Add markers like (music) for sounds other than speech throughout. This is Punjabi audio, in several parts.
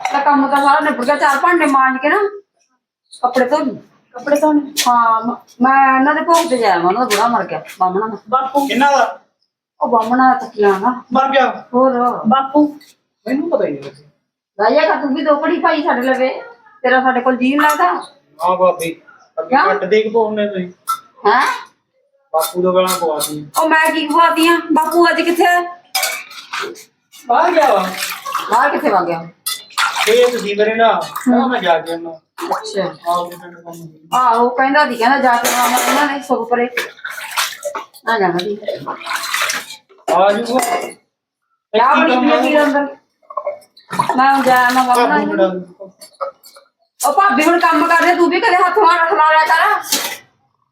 ਤਾਂ ਕੰਮ ਤਾਂ ਸਾਰਾ ਨਿਬੜ ਗਿਆ ਚਾਰ ਭਾਂਡੇ ਮਾਂਜ ਕੇ ਨਾ ਕੱਪੜੇ ਧੋ। ਕੱਪੜੇ ਧੋਣੇ? ਹਾਂ ਮ- ਮੈਂ ਇਹਨਾਂ ਦੇ ਭੋਗ ਤੇ ਜਾਇਆ ਮੈਂ ਉਹਨਾਂ ਦਾ ਬੁੜਾ ਮਰ ਗਿਆ ਬਾਹਮਣਾ ਦਾ। ਬਾਪੂ? ਕਿੰਨਾ ਦਾ? ਉਹ ਬਾਹਮਣਾ ਤੱਕਿਆ ਨਾ ਮਰ ਗਿਆ। ਹੋਰ। ਬਾਪੂ? ਮੈਨੂੰ ਪਤਾ ਹੀ ਨਹੀਂ ਲੱਗਿਆ। ਰਾਜਾ ਕਾ ਤੂੰ ਵੀ ਦੋ ਘੜੀ ਭਾਈ ਸਾਡੇ ਲਵੇ। ਤੇਰਾ ਸਾਡੇ ਕੋਲ ਜੀਣ ਲੱਗਦਾ। ਹਾਂ ਬਾਬੀ ਅੱਗੇ ਕਿਆ? ਕੱਟ ਦੇ ਕੇ ਪਾਉਣੇ ਤੁਸੀਂ। ਹੈ? ਬਾਪੂ ਦਾ ਗਾਣਾ ਪਵਾਤੀ ਉਹ ਮੈਂ ਕੀ ਖਵਾਤੀਆਂ ਬਾਪੂ ਅੱਜ ਕਿੱਥੇ? ਆ? ਬਾਹਰ ਗਿਆ ਵਾ। ਬਾਹਰ ਕਿੱਥੇ ਵਗ ਗਿਆ? ਖੇਤ ਸੀ ਮੇਰੇ ਨਾਲ ਤਾਂ ਮੈਂ ਜਾ ਕੇ ਉਹਨਾਂ ਅੱਛਾ। ਆਹ ਕੰਮ ਕਹਿੰਦਾ ਸੀ ਕਹਿੰਦਾ ਜਾ ਕੇ ਆਉਣਾ ਉਹਨਾਂ ਨੇ ਸੁਖ ਪਰੇ। ਆ ਜਾਣਾ ਦੀ ਆ ਜੂਗਾ ਕਿਆ ਬਣੀ ਪਈ ਵੀਰ ਅੰਦਰ। ਮੈਂ ਹੁਣ ਜਾਇਆ ਮੈਂ ਬਾਹਮਣਾ ਬਾਪੂ ਬੜਾ ਉਹ ਭਾਬੀ ਹੁਣ ਕੰਮ ਕਰਦੇ ਤੂੰ ਵੀ ਕਦੇ ਹੱਥ ਮਾਰ ਖਲਾ ਲਿਆ ਕਰ।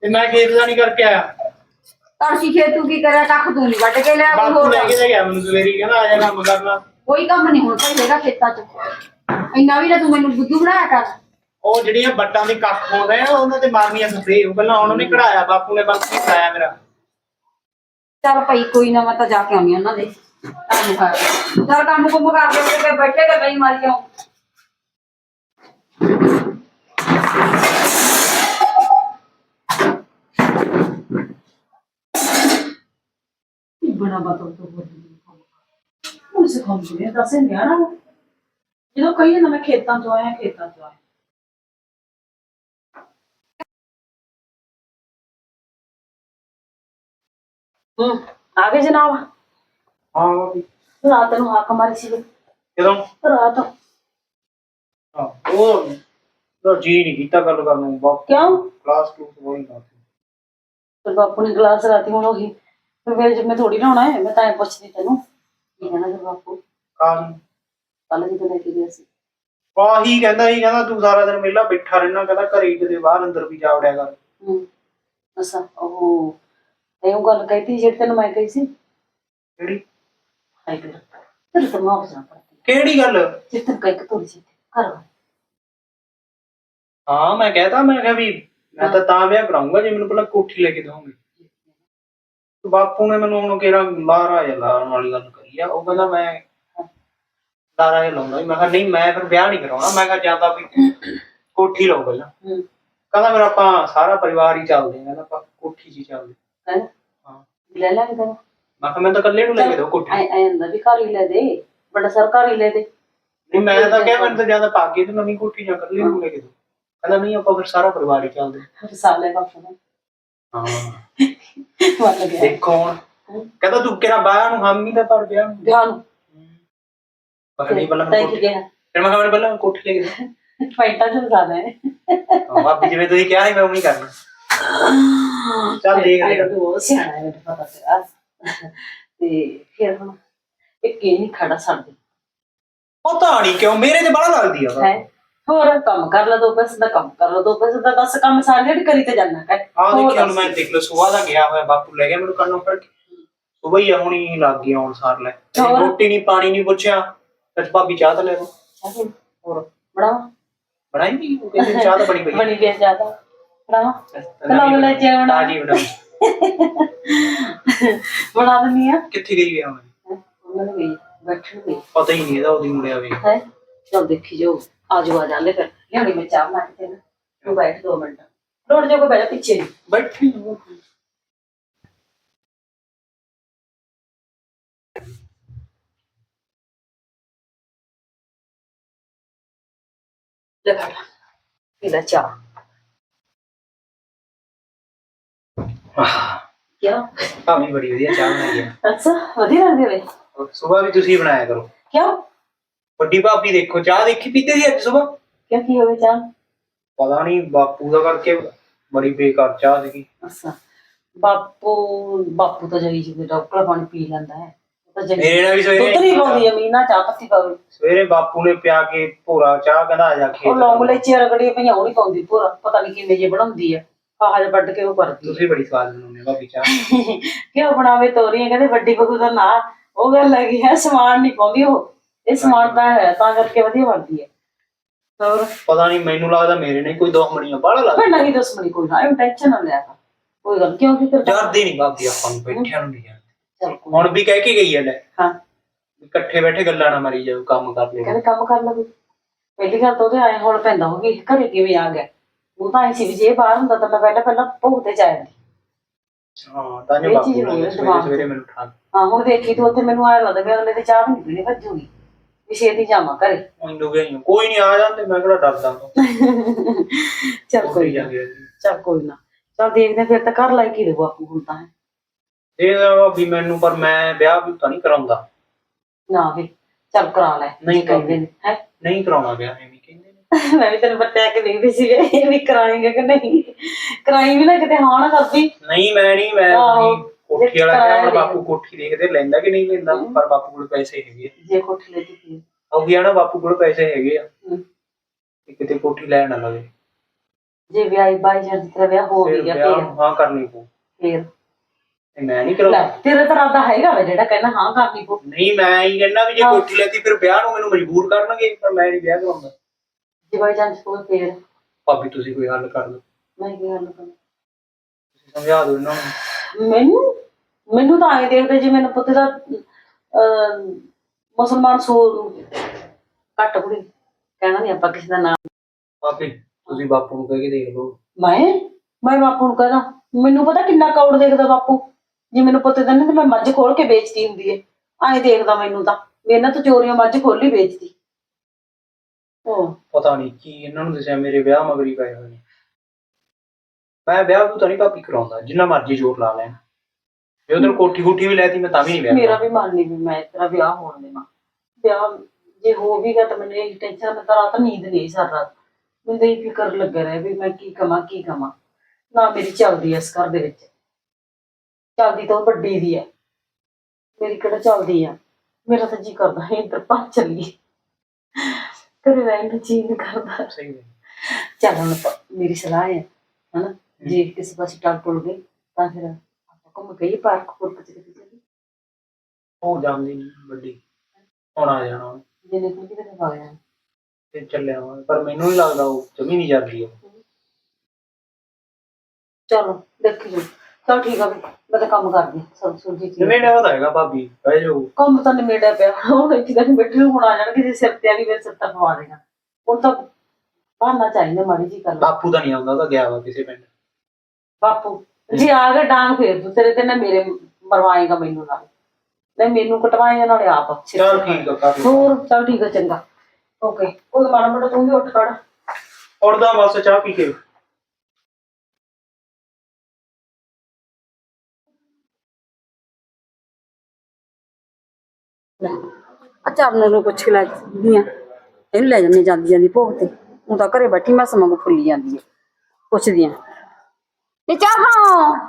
ਤੇ ਮੈਂ ਖੇਤ ਦਾ ਨਹੀਂ ਕਰਕੇ ਆਇਆ। ਤੜਕੀ ਖੇਤ ਤੂੰ ਕੀ ਕਰਿਆ ਕੱਖ ਤੂੰ ਨਹੀਂ ਵੱਢ ਕੇ ਲਿਆ ਕੋਈ ਬਾਪੂ ਹੋਰ ਲੈ ਕੇ ਤਾਂ ਗਿਆ ਮੈਨੂੰ ਸਵੇਰੀ ਕਹਿੰਦਾ ਆ ਜਾ ਕੰਮ ਕਰਨਾ। ਕੋਈ ਕੰਮ ਨਹੀਂ ਹੁਣ ਭਾਈ ਹੈਗਾ ਖੇਤਾਂ 'ਚ। ਇੰਨਾ ਵੀ ਨਾ ਤੂੰ ਮੈਨੂੰ ਬੁੱਧੂ ਬਣਾਇਆ ਕਰ। ਉਹ ਜਿਹੜੀਆਂ ਬੱਟਾਂ ਦੇ ਕੱਖ ਹੁੰਦੇ ਆ ਉਹਨਾਂ ਤੇ ਮਾਰਨੀਆਂ ਸਪਰੇ ਉਹ ਪਹਿਲਾਂ ਉਹਨਾਂ ਨੇ ਕਢਾਇਆ ਬਾਪੂ ਨੇ ਬਸ ਨਹੀਂ ਕਰਾਇਆ ਮੇਰਾ। ਚੱਲ ਭਾਈ ਕੋਈ ਨਾ ਮੈਂ ਤਾਂ ਜਾ ਕੇ ਆਉਣੀ ਉਹਨਾਂ ਦੇ। ਕੰਮ ਕਰ। ਚੱਲ ਕੰਮ ਕੁੰਮ ਕਰਦੇ ਤੇ ਬੈਠੇ ਕੇ ਬਈ ਮਾਰੀ ਜਾਓ। ਬਣਾ ਬਤੋ ਤੋਂ ਬੋਲ ਉਸ ਕੰਮ ਨੂੰ ਦੱਸੇ ਨਹੀਂ ਆਣਾ ਜਦੋਂ ਕਹੀਏ ਨਾ ਮੈਂ ਖੇਤਾਂ ਤੋਂ ਆਇਆ ਖੇਤਾਂ ਤੋਂ ਆਇਆ। ਹੂੰ ਆ ਗਏ ਜਨਾਬ? ਹਾਂ ਬਾਪੀ ਰਾਤ ਨੂੰ ਹਾਕ ਮਾਰੀ ਸੀ। ਜਦੋਂ ਰਾਤ। ਹਾਂ ਉਹ ਉਹ ਜੀ ਨਹੀਂ ਕੀਤਾ ਗੱਲ ਕਰਨ ਨੂੰ ਬਾਪ। ਕਿਉਂ? ਕਲਾਸ ਕਲੂਸ ਬੋਲੀ ਨਾ ਤੇ ਬਾਪੂ ਨੇ ਗਲਾਸ ਰਾਤੀ ਹੁਣ ਉਹੀ। ਫਿਰ ਮੇਰੇ ਜਿੰਮੇ ਥੋੜੀ ਨਾ ਹੋਣਾ ਹੈ ਮੈਂ ਤਾਂ ਐਂ ਪੁੱਛਦੀ ਤੈਨੂੰ। ਕੀ ਕਹਿਣਾ ਤੇ ਬਾਪੂ? ਕਾਹੀ ਕੱਲ ਜਦੋਂ ਲੈ ਕੇ ਗਿਆ ਸੀ। ਆਹੀ ਕਹਿੰਦਾ ਸੀ ਕਹਿੰਦਾ ਤੂੰ ਸਾਰਾ ਦਿਨ ਮੇਲਾ ਬੈਠਾ ਰਹਿਣਾ ਕਹਿੰਦਾ ਘਰੇ ਕਿਤੇ ਬਾਹਰ ਅੰਦਰ ਵੀ ਜਾ ਵੜਿਆ ਕਰ। ਹੂੰ ਅਸਾਂ ਉਹ ਇਹ ਉਹ ਗੱਲ ਕਹੀ ਤੀ ਜਿਹੜੀ ਤੈਨੂੰ ਮੈਂ ਕਹੀ ਸੀ। ਕਿਹੜੀ? ਹਾਈ ਕਰ ਤੇਰੇ ਤੋਂ ਮਾਫ ਜਾਣਾ ਪੜਦੀ ਕਿਹੜੀ ਗੱਲ? ਜਿੱਥੇ ਕਈ ਤੋੜੀ ਸੀ ਘਰ। ਹਾਂ ਮੈਂ ਕਹਤਾ ਮੈਂ ਕਿਹਾ ਵੀ ਮੈਂ ਤਾਂ ਤਾਂ ਵਿਆਹ ਕਰਾਉਂਗਾ ਜੇ ਮੈਨੂੰ ਪਹਿਲਾਂ ਕੋਠੀ ਲੈ ਕੇ ਦੋਗੇ ਬਾਪੂ ਨੇ ਮੈਨੂੰ ਹੁਣ ਕਿਹੜਾ ਲਾਰਾ ਜਾਂ ਲਾਰਨ ਵਾਲੀ ਗੱਲ ਕਰੀ ਆ ਉਹ ਕਹਿੰਦਾ ਮੈਂ ਲਾਰਾ ਜਿਹਾ ਲਾਉਂਦਾ ਸੀ। ਮੈਂ ਕਿਹਾ ਨਹੀਂ ਮੈਂ ਫਿਰ ਵਿਆਹ ਨਹੀਂ ਕਰਾਉਣਾ। ਮੈਂ ਕਿਹਾ ਜਾਂ ਤਾਂ ਵੀ ਕੋਠੀ ਲਓ ਪਹਿਲਾਂ। ਹੂੰ। ਕਹਿੰਦਾ ਫਿਰ ਆਪਾਂ ਸਾਰਾ ਪਰਿਵਾਰ ਹੀ ਚੱਲਦੇ ਆ ਕਹਿੰਦਾ ਆਪਾਂ ਕੋਠੀ 'ਚ ਹੀ ਚੱਲਦੇ ਕਹਿੰਦਾ ਹਾਂ? ਲੈ ਲੈ ਕਹਿੰਦਾ ਮੈਂ ਕਿਹਾ ਮੈਂ ਤਾਂ ਇਕੱਲੇ ਨੂੰ ਲੈ ਕੇ ਦੋ ਕੋਠੀ। ਐ ਐ ਹੁੰਦਾ ਵੀ ਘਰ ਹੀ ਲੈ ਦੇ ਬੜਾ ਸਰਕਾਰ ਹੀ ਲੈ ਦੇ। ਨਹੀਂ ਮੈਂ ਤਾਂ ਕਿਹਾ ਮੈਨੂੰ ਤਾਂ ਜ਼ਿਆਦਾ ਪਾ ਕੇ ਤੇ ਨਵੀਂ ਕੋਠੀ ਜਾਂ ਇਕੱਲੇ ਨੂੰ ਲੈ ਕੇ ਦੋ ਕਹਿੰਦਾ ਨਹੀਂ ਆਪਾਂ ਫਿਰ ਸਾਰਾ ਪਰਿਵਾਰ ਹੀ ਚੱਲਦੇ ਫਿਰ ਸਾਲੇ ਬਾਪੂ ਨੇ। ਹਾਂ। (laughs) ਗਿਆ। ਦੇਖੋ ਹੁਣ। ਕਹਿੰਦਾ ਤੂੰ ਕਿਹੜਾ ਬਾਹਰ ਨੂੰ ਹਾਮੀ ਤਾਂ ਪਰ ਵਿਆਹ ਨੂੰ। ਵਿਆਹ ਨੂੰ। ਕੋਠੀ- ਗਿਆ। ਫਿਰ ਮੈਂ ਕਿਹਾ ਮੈਨੂੰ ਪਹਿਲਾਂ ਕੋਠੀ ਲੈ ਕੇ ਦੇ ਫਾਈਟਾਂ ਚ ਜ਼ਿਆਦਾ ਹੈ ਹਾਂ ਬਾਪੀ ਜਿਵੇਂ ਤੁਸੀਂ ਕਿਹਾ ਸੀ ਮੈਂ ਉਵੇਂ ਹੀ ਕਰਨਾ। ਚੱਲ ਦੇਖ ਲਿਆ ਤਾਂ ਉਹ ਸਿਆਣਾ ਹੈ ਮੈਨੂੰ ਪਤਾ ਤੇਰਾ। ਤੇ ਫਿਰ ਹੁਣ ਇੱਕ ਇਹ ਨਹੀਂ ਖੜਾ ਸਾਡੇ ਉਹ ਤਾਂ ਨਹੀਂ ਕਿਉਂ ਮੇਰੇ ਤੇ ਬੜਾ ਲੱਗਦੀ ਆ। ਹੈ? ਹੋਰ ਕੰਮ ਕਰ ਲਾ ਦੋ ਪੈਸੇ ਦਾ ਕੰਮ ਕਰ ਲਾ ਦੋ ਪੈਸੇ ਦਾ। ਦੱਸ ਕੰਮ ਸਾਰੇ ਜਿਹੜੀ ਕਰੀ ਤੇ ਜਾਣਾ ਕਰ ਆਹ ਹੋਰ ਦੇਖੀ ਹੁਣ। ਮੈਂ ਦੇਖ ਲਓ ਸੁਬਾਹ ਦਾ ਗਿਆ ਹੋਇਆ ਬਾਪੂ ਲੈ ਗਿਆ ਮੈਨੂੰ ਕੰਨੋਂ ਫੜ ਕੇ। ਸੁਬਾਹ ਹੀ ਹੁਣੀ ਲੱਗ ਗਿਆ ਹੁਣ ਸਾਰ ਲੈ? ਰੋਟੀ ਨਹੀਂ ਪਾਣੀ ਨਹੀਂ ਪੁੱਛਿਆ। ਤੇ ਭਾਬੀ ਚਾਹ ਤਾਂ ਲੈ ਲਓ ਹੋਰ ਬੜਾ ਬਣਾਈ ਨਹੀਂ ਉਹ ਕਹਿੰਦੇ ਚਾਹ ਤਾਂ ਬਣੀ ਪਈ ਬਣੀ ਜ਼ਿਆਦਾ ਬੜਾ ਤਾਂ। ਲਓ ਲੈ ਕੇ ਆਉਣਾ। ਤਾਜ਼ੀ ਬਣਾ। ਬਣਾ ਦਿੰਨੀ ਆ। ਕਿੱਥੇ ਗਈ ਆ ਮੈਂ ਉਹਨਾਂ ਨੇ ਗਈ ਬੈਠਣ ਗਈ। ਪਤਾ ਹੀ ਨਹੀਂ ਇਹਦਾ ਉਹਦੀ ਮੁੜਿਆ ਵੀ। ਹੈ ਚਲ ਦੇਖੀ ਜਾਓ ਆ ਜਾਓ ਆ ਜਾ ਲੈ ਫਿਰ। ਲਿਆਉਣੀ ਮੈਂ ਚਾਹ ਬਣਾ ਕੇ ਤੂੰ ਬੈਠ ਦੋ ਮਿੰਟ। ਲੋੜ ਜੋ ਕੋ ਬੈਠ ਪਿੱਛੇ ਨੂੰ। ਬੈਠੀ ਲੈ ਫੜ। ਲੈ ਚਾਹ। ਕਿਉਂ? ਭਾਵੇਂ ਬੜੀ ਵਧੀਆ ਚਾਹ ਬਣਾਈ ਆ। ਅੱਛਾ ਵਧੀਆ ਲੱਗਦੀ ਵੇ ਸਵੇਰ ਵੀ ਤੁਸੀਂ ਬਣਾਇਆ ਕਰੋ। ਕਿਉਂ? ਵੱਡੀ ਭਾਬੀ ਦੇਖੋ ਚਾਹ ਦੇਖੀ ਪੀਤੇ ਸੀ ਅੱਜ ਸਵੇਰ ਕਿਉਂ ਕੀ ਹੋਵੇ ਚਾਹ? ਪਤਾ ਨਹੀਂ ਬਾਪੂ ਦਾ ਕਰਕੇ ਬੜੀ ਬੇਕਾਰ ਚਾਹ ਸੀਗੀ। ਅੱਛਾ। ਬਾਪੂ ਬਾਪੂ ਤਾਂ ਜਗੀ ਜੀ ਡਾਕਟਰ ਪਾਣੀ ਪੀ ਲੈਂਦਾ ਹੈ। ਮੇਰੇ ਨਾਲ ਵੀ ਦੁੱਧ ਨਹੀਂ ਸਵੇਰੇ ਪਾਉਂਦੀ ਅਮੀਨਾ ਚਾਹ ਪੱਤੀ ਪਾਵੇ ਸਵੇਰੇ ਬਾਪੂ ਨੇ ਪਿਆ ਕੇ ਭੋਰਾ ਚਾਹ ਕਹਿੰਦਾ ਆ ਜਾ ਉਹ ਖੇਤ ਲੌਂਗ ਲੈਚੀ ਰਗੜੀ ਪਈਆਂ ਉਹ ਨਹੀਂ ਪਾਉਂਦੀ ਪੂਰਾ ਪਤਾ ਨਹੀਂ ਕਿਵੇਂ ਜੇ ਬਣਾਉਂਦੀ ਆ। ਆਹ ਜਿਹਾ ਵੱਢ ਕੇ ਉਹ ਕਰਦੀ ਤੁਸੀਂ ਬੜੀ ਸਵਾਦ ਬਣਾਉਂਦੇ ਹੋ ਭਾਬੀ ਚਾਹ। (laughs) ਕਿਉਂ ਬਣਾਵੇ ਤੋਰੀਆਂ ਕਹਿੰਦੇ ਵੱਡੀ ਬਹੂ ਦਾ ਨਾਂ ਉਹ ਗੱਲ ਲੱਗੀ ਹੈ ਸਮਾਨ ਨਹੀਂ ਪਾਉਂਦੀ ਉਹ। ਇਹ ਸਮਾਨ ਤਾਂ ਹੈ ਤਾਂ ਕਰਕੇ ਵਧੀਆ ਬਣਦੀ ਹੈ ਹੋਰ? ਪਤਾ ਨਹੀਂ ਮੈਨੂੰ ਲੱਗਦਾ ਮੇਰੇ ਨੇ ਕੋਈ ਦੁਸ਼ਮਣੀਆਂ ਬਾਹਲਾ ਲੱਗਦਾ। ਪਰ ਨਹੀਂ ਦੁਸ਼ਮਣੀ ਕੋਈ ਨਾ ਟੈਨਸ਼ਨ ਨਾ ਲਿਆ ਕਰ। ਕੋਈ ਗੱਲ ਕਿਉਂ ਕਿ ਤੇਰੇ ਡਰਦੀ ਨਹੀਂ ਭਾਬੀ ਆਪਾਂ ਨੂੰ ਬੈਠਿਆਂ ਨੂੰ ਨਹੀਂ ਚੱਲ ਕੋਈ ਹੁਣ ਵੀ ਕਹਿ ਕੇ ਗਈ ਹੈ ਲੈ। ਹਾਂ। ਇਕੱਠੇ ਬੈਠੇ ਗੱਲਾਂ ਨਾ ਮਾਰੀ ਜਾਓ ਕੰਮ ਕਰ ਲਿਓ। ਕਹਿੰਦੇ ਕੰਮ ਕਰ ਲੈ ਕੋਈ ਪਹਿਲੀ ਗੱਲ ਤਾਂ ਉਹਦੇ ਆਏ ਹੋਲ ਪੈਂਦਾ ਹੋ ਵੀ ਘਰੇ ਕਿਵੇਂ ਆ ਗਿਆ। ਉਹ ਤਾਂ ਐ ਸੀ ਵੀ ਜੇ ਬਾਹਰ ਹੁੰਦਾ ਤਾਂ ਮੈਂ ਪਹਿਲਾਂ ਪਹਿਲਾਂ ਭੋਗ ਤੇ ਜਾਇਆ ਹਾਂ ਤਾਂ ਜੇ ਇਹ ਬਾਪੂ ਹੋਈ ਸਵੇਰੇ ਦਿਮਾਗ 'ਚ। ਸਵੇਰੇ ਮੈਨੂੰ ਹਾਂ ਹੁਣ ਦੇਖੀ ਤੂੰ ਉੱਥੇ ਮੈਨੂੰ ਆਇਆ ਲੱਗਦਾ ਵੀ ਅਗਲੇ ਦੇ ਚਾਹ ਵੀ ਨਹੀਂ ਪੀਣੀ ਭੱਜੂਗੀ। ਵੀ ਛੇਤੀ ਜਾਵਾਂ ਘਰੇ। ਮੈਨੂੰ ਗਈ ਕੋਈ ਨਹੀਂ ਆ ਜਾਂਦੇ ਮੈਂ ਕਿਹੜਾ ਡਰਦਾ ਚੱਲ ਕੋਈ ਨਾ। ਜਾਂਦੇ ਜੀ ਚੱਲ ਕੋਈ ਨਾ। ਚੱਲ ਦੇਖਦੇ ਹਾਂ ਫਿਰ ਤਾਂ ਘਰ ਲਾਇਕ ਹੀ ਦੇਵੋ ਆਪੂ ਹੁਣ ਤਾਂ। ਇਹ ਵੀ ਮੈਨੂੰ ਪਰ ਮੈਂ ਵਿਆਹ ਵੀ ਤਾਂ ਨਹੀਂ ਕਰਾਉਂਦਾ। ਨਾ ਵੀ ਚੱਲ ਕਰਾ ਲੈ ਨਹੀਂ ਕਹਿੰਦੇ ਹੈ? ਨਹੀਂ ਕਰਾਉਣਾ ਵਿਆਹ ਐਵੇਂ ਕਹਿੰਦੇ ਨੇ। (laughs) ਮੈਂ ਵੀ ਤੈਨੂੰ ਬਤਾਇਆ ਕਿ ਦੇਖਦੀ ਸੀ ਇਹ ਵੀ ਕਰਾਏਂਗੇ ਕਿ ਨਹੀਂ? ਕਰਾਈ ਵੀ ਨਾ ਕਿਤੇ ਹਾਂ ਨਾ ਕਰਦੀ। ਨਹੀਂ ਮੈਂ ਨਹੀਂ ਮੈਂ। ਉਹੀ ਕੋਠੀ ਵਾਲਾ ਕਿਹਾ ਹੁਣ ਨਹੀਂ। ਬਾਪੂ ਕੋਠੀ ਦੇਖਦੇ ਲੈਂਦਾ ਕਿ ਨਹੀਂ ਲੈਂਦਾ ਪਰ ਬਾਪੂ ਕੋਲ ਪੈਸੇ ਹੈਗੇ ਆ। ਜੇ ਕੋਠੀ ਲੈ ਦਿੱਤੀ ਉਹ ਗਿਆ ਨਾ ਬਾਪੂ ਕੋਲ ਪੈਸੇ ਹੈਗੇ ਆ। ਹਮ। ਤੇ ਕਿਤੇ ਕੋਠੀ ਲੈਣ ਨਾ ਲਵੇ। ਜੇ ਵਿਆਹ ਬਾਈ ਜਾਂ ਤੇਰਾ ਵਿਆਹ ਹੋ ਫਿਰ ਗਿਆ ਵਿਆਹ ਫੇਰ। ਹਾਂ ਕਰਨੀ ਪਊ। ਫੇਰ। ਮੈਂ ਨਹੀਂ ਲੈ ਕਰਾਉਂਦਾ ਤੇਰਾ ਤਾਂ ਰਾਦਾ ਹੈਗਾ ਵਾ ਜਿਹੜਾ ਕਹਿੰਦਾ ਹਾਂ ਕਰਨੀ ਪਊ ਨਹੀਂ ਮੈਂ ਹੀ ਕਹਿੰਦਾ ਵੀ ਜੇ ਹਾਂ। ਕੋਠੀ ਲੈਤੀ ਫਿਰ ਵਿਆਹ ਨੂੰ ਮੈਨੂੰ ਮਜਬੂਰ ਕਰਨਗੇ ਪਰ ਮੈਂ ਨਹੀਂ ਵਿਆਹ ਕਰਾਉਂਦਾ। ਜੇ ਬਾਈ ਜਾਂ ਕੋਈ ਫੇਰ। ਭਾਬੀ ਤੁਸੀਂ ਕੋਈ ਹੱਲ ਕਰ ਦਿਓ। ਮੈਂ ਕੀ ਗੱਲ ਕਰਾਂ? ਤੁਸੀਂ ਸਮਝਾ ਦਿਓ ਇਹਨਾਂ ਨੂੰ। ਮੈਨੂੰ? ਮੈਨੂੰ ਤਾਂ ਆਏ ਦੇਖਦੇ ਜੇ ਮੈਨੂੰ ਪੁੱਤ ਦਾ ਅਹ, ਮੁਸਲਮਾਨ ਸੋ ਘੱਟ ਕੁੜੀ ਕਹਿਣਾ ਨਹੀਂ ਆਪਾਂ ਕਿਸੇ ਦਾ ਨਾਮ। ਭਾਬੀ ਤੁਸੀਂ ਬਾਪੂ ਨੂੰ ਕਹਿ ਕੇ ਦੇਖ ਲਓ। ਮੈਂ? ਮੈਂ ਬਾਪੂ ਨੂੰ ਕਹਦਾ ਮੈਨੂੰ ਪਤਾ ਕਿੰਨਾ ਕੌੜ ਦੇਖਦਾ ਬਾਪੂ। ਜੇ ਮੈਨੂੰ ਪੁੱਤ ਦਿੰਦੇ ਤੇ ਮੈਂ ਮੱਝ ਖੋਲ ਕੇ ਵੇਚਦੀ ਹੁੰਦੀ ਏ। ਐਂ ਦੇਖਦਾ ਮੈਨੂੰ ਤਾਂ ਵੀ ਇਹਨਾਂ ਤੋਂ ਚੋਰੀਆਂ ਮੱਝ ਖੋਲੀ ਵੇਚਦੀ। ਉਹ ਪਤਾ ਨਹੀਂ ਕੀ ਇਹਨਾਂ ਨੂੰ ਦੱਸਿਆ ਮੇਰੇ ਵਿਆਹ ਮਗਰੀ ਪਏ ਹੋਏ ਨੇ। ਮੈਂ ਵਿਆਹ ਨੂੰ ਤਾਂ ਨਹੀਂ ਭਾਬੀ ਕਰਾਉਂਦਾ ਜਿੰਨਾ ਮਰਜ਼ੀ ਜ਼ੋਰ ਲਾ ਲੈਣ। ਜੇ ਉਧਰ ਕੋਠੀ ਕੋਠੀ ਵੀ ਲੈਤੀ ਮੈਂ ਤਾਂ ਵੀ ਨਹੀਂ ਵਿਆਹ ਮੇਰਾ ਵੀ ਮਨ ਨਹੀਂ ਵੀ ਮੈਂ ਤੇਰਾ ਵਿਆਹ ਹੋਣ ਦੇਵਾਂ। ਵਿਆਹ ਜੇ ਹੋ ਵੀ ਗਿਆ ਤਾਂ ਮੈਨੂੰ ਇਹ ਟੈਨਸ਼ਨ ਮੈਂ ਤਾਂ ਰਾਤ ਨੀਂਦ ਨਹੀਂ ਸਰ ਰਾਤ। ਮੈਨੂੰ ਤਾਂ ਇਹ ਫਿਕਰ ਲੱਗਾ ਰਿਹਾ ਵੀ ਮੈਂ ਕੀ ਕਮਾਂ ਕੀ ਕਮਾਂ ਨਾ ਮੇਰੀ ਚੱਲਦੀ ਐ ਇਸ ਘਰ ਦੇ ਵਿੱਚ। ਚੱਲਦੀ ਤਾਂ ਉਹ ਵੱਡੀ ਦੀ ਐ ਮੇਰੀ ਕਿਹੜਾ ਚੱਲਦੀ ਆ। ਮੇਰਾ ਤਾਂ ਜੀ ਕਰਦਾ ਹੈ ਇੱਧਰ ਪਾ ਚੱਲੀਏ। ਘਰੇ ਰਹਿਣ ਦਾ ਜੀ ਨਹੀਂ ਕਰਦਾ। ਸਹੀ ਹੈ ਚੱਲ ਹੁਣ ਪ- ਮੇਰੀ ਸਲਾਹ ਹੈ ਹਨਾ? ਜੇ ਕਿਸੇ ਪਾਸੇ ਟਲ ਟੁਲ ਗਈ ਤਾਂ ਫਿਰ ਆਪਾਂ ਘੁੰਮ ਗਈ ਪਾਰਕ ਪੁਰਕ ਚ ਕਿਤੇ ਚੱਲੀ ਉਹ ਜਾਂਦੀ ਨੀ ਵੱਡੀ। ਹੁਣ ਆ ਜਾਣਾ ਉਹਨੇ, ਜੇ ਨਿਕਲ ਕੇ ਤੇ ਆ ਗਿਆ ਤੇ ਚੱਲਿਆ ਵਾ। ਪਰ ਮੈਨੂੰ ਨਹੀਂ ਲੱਗਦਾ ਉਹ ਜਮੀ ਨਹੀਂ ਜਾਂਦੀ ਉਹ। ਚਲੋ ਦੇਖੀ ਜੋ ਚਲ ਠੀਕ ਆ ਵੀ ਮੈਂ ਤਾਂ ਕੰਮ ਕਰਦੀ ਸਭ ਸੁਲਝੀ ਚੀਜ਼ ਜਿਵੇਂ ਨੇ ਹੈਗਾ ਭਾਬੀ ਬਹਿ ਜਾਓ। ਕੰਮ ਤਾਂ ਨਿਮੇੜਾ ਪਿਆ ਹੁਣ ਇੱਥੇ ਤੱਕ ਬੈਠੇ ਹੁਣ ਆ ਜਾਣਗੇ ਜੇ ਸਿਰ ਤੇ ਵਾਲੀ ਮੇਰੇ ਸਿਰ ਤਾਂ ਪਵਾ ਦੇਗਾ ਹੁਣ ਤਾਂ ਬਹਾਨਾ ਚਾਹੀਦਾ ਮਾੜੀ ਜੀ ਕਰ ਬਾਪੂ ਤਾਂ ਨਹੀਂ ਆਉਂਦਾ ਉਹ ਤਾਂ ਗਿਆ ਵਾ ਕਿਸੇ ਪਿੰਡ। ਬਾਪੂ ਜੇ ਆ ਗਿਆ ਡਾਂਗ ਫੇਰ ਤੂੰ ਤੇਰੇ ਤੇ ਨਾ ਮੇਰੇ ਮਰਵਾਏਗਾ ਮੈਨੂੰ ਨਾਲ ਨਹੀਂ ਮੈਨੂੰ ਕਟਵਾਏਗਾ ਨਾਲੇ ਆਪ ਚਲ ਠੀਕ ਆ ਕਾਫੀ ਹੋਰ ਚਲ ਠੀਕ ਆ ਚੰਗਾ। ਓਕੇ ਉਹ ਮਾੜਾ ਮੋਟਾ ਤੂੰ ਵੀ ਉੱਠ ਖੜ। ਉੜਦਾ ਬਸ ਚਾਹ ਪੀ ਕੇ। ਚਰਨ ਨੂੰ ਪੁੱਛ ਲੈ ਜਾਂਦੀ ਆ ਇਹਨੂੰ ਲੈ ਜਾਂਦੀ ਜਾਂਦੀ ਜਾਂਦੀ ਭੋਗ ਤੇ। ਉਹ ਤਾਂ ਘਰੇ ਬੈਠੀ ਮੈਂ ਸਮਾਂ ਫੁੱਲੀ ਜਾਂਦੀ ਆ ਪੁੱਛਦੀ ਆ ਇਹ ਚਾਹਾਂ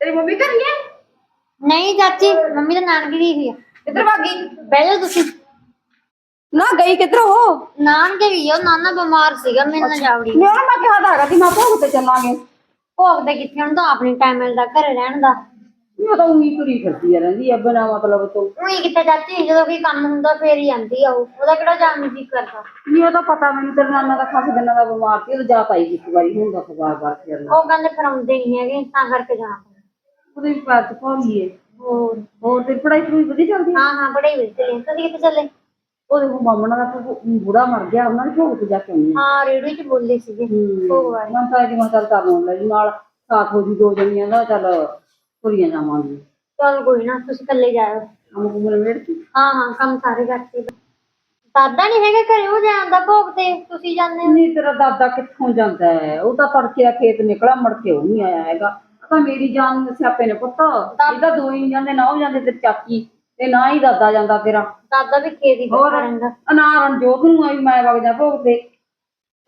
ਤੇਰੀ ਮੰਮੀ ਘਰ ਹੀ ਹੈ? ਨਹੀਂ ਚਾਚੀ ਮੰਮੀ ਤਾਂ ਨਾਨਕੀ ਗਈ ਹੋਈ ਆ। ਕਿੱਧਰ ਭਾਗੀ ਬਹਿ ਜਾ ਤੁਸੀਂ। ਨਾ ਗਈ ਕਿੱਧਰ ਹੋ ਨਾਨਕੇ ਗਈ ਆ ਉਹ ਨਾਨਾ ਬਿਮਾਰ ਸੀਗਾ ਮੇਰੇ ਨਾਲ ਜਾਵੜੀ ਮੈਂ ਕਿਹਾ ਤਾਂ ਹੈਗਾ ਸੀ ਮੈਂ ਭੋਗ ਤੇ ਚੱਲਾਂਗੇ। ਭੋਗ ਤੇ ਕਿੱਥੇ ਹੁਣ ਤਾਂ ਆਪਣੀ ਟਾਈਮ ਮਿਲਦਾ ਘਰੇ ਰਹਿਣ ਦਾ। ਮੈਂ ਤਾਂ ਉਹੀ ਤੁਰੀ ਫਿਰਦੀ ਆ ਰਹਿੰਦੀ ਆ ਬਿਨਾ ਮਤਲਬ ਤੋਂ। ਉਹੀ ਕਿੱਥੇ ਚਾਚੀ ਜਦੋਂ ਕੋਈ ਕੰਮ ਹੁੰਦਾ ਫੇਰ ਹੀ ਆਂਦੀ ਆ ਉਹ। ਉਹਦਾ ਕਿਹੜਾ ਜਾਣ ਨੂੰ ਜੀ ਕਰਦਾ? ਨਹੀਂ ਉਹ ਤਾਂ ਪਤਾ ਮੈਨੂੰ ਤੇਰੇ ਨਾਨਾ ਦਾ ਖਾਸ ਦਿਨਾਂ ਦਾ ਬਿਮਾਰ ਸੀ ਉਹ ਜਾ ਪਾਈ ਇੱਕ ਵਾਰੀ ਹੁੰਦਾ ਖਬਾਰ ਬਾਰ ਫਿਰਨਾ ਉਹ ਕਹਿੰਦੇ ਫਿਰ ਆਉਂਦੇ ਨਹੀਂ ਹੈਗੇ ਤਾਂ ਕਰਕੇ ਜਾਣਾ ਪੈਂਦਾ। ਉਹਦੇ ਵੀ ਪੈਰ ਚ ਭੌਲੀਏ ਹੋਰ? ਹੋਰ ਤੇ ਪੜਾਈ ਪੜੂਈ ਵਧੀਆ ਚੱਲਦੀ ਆ? ਹਾਂ ਹਾਂ ਬੜੇ ਵਿੱਚ ਚਲੇ ਤੁਸੀਂ ਕਿੱਥੇ ਚੱਲੇ? ਉਹਦੇ ਕੋ ਮਾਮਣਾ ਦਾ ਭੂ- ਬੁੜਾ ਮਰ ਗਿਆ ਉਹਨਾਂ ਦੇ ਭੋਗ ਤੇ ਜਾ ਕੇ ਆਉਂਦੀ ਹਾਂ ਰੇਡੀਓ 'ਚ ਬੋਲਦੇ ਸੀਗੇ ਭੋਗ ਵਾਲੇ। ਮੈਂ ਤਾਂ ਕਰ ਲਵਾਂ ਜੀ ਨਾਲ ਸਾਥ ਹੋ ਜੀ ਦੋ ਜਣੀਆਂ ਦਾ ਚੱਲ ਤੁਰੀਆਂ ਜਾਵਾਂਗੇ ਚਲ ਕੋਈ ਨਾ ਤੁਸੀਂ ਇਕੱਲੇ ਜਾਇਓ। ਕੰਮ ਕੁਮ ਮੇੜ ਕੇ ਹਾਂ ਹਾਂ ਕੰਮ ਸਾਰੇ ਕਰਤੇ ਦਾਦਾ ਨਹੀਂ ਹੈਗਾ ਘਰੇ ਉਹ ਜਾਂਦਾ ਭੋਗ ਤੇ ਤੁਸੀਂ ਜਾਂਦੇ ਹੋ। ਨਹੀਂ ਤੇਰਾ ਦਾਦਾ ਕਿੱਥੋਂ ਜਾਂਦਾ ਹੈ? ਉਹ ਤਾਂ ਤੜਕੇ ਆ ਖੇਤ ਨਿਕਲਾ ਮੁੜ ਕੇ ਉਹ ਨਹੀਂ ਆਇਆ ਹੈਗਾ। ਆਹ ਤਾਂ ਮੇਰੀ ਜਾਨ ਨੂੰ ਸਿਆਪੇ ਨੇ ਪੁੱਤ। ਇਹ ਤਾਂ ਦੋ ਹੀ ਜਾਂਦੇ ਨਾ ਉਹ ਜਾਂਦੇ ਤੇ ਚਾਚੀ। ਤੇ ਨਾ ਹੀ ਦਾਦਾ ਜਾਂਦਾ ਤੇਰਾ। ਦਾਦਾ ਵੀ ਖੇਤੀ ਹੋਰ? ਰਹਿੰਦਾ। ਅਨਾਰ ਰਣਜੋਤ ਨੂੰ ਆਈ ਮੈਂ ਵਗ ਜਾ ਭੋਗ ਤੇ।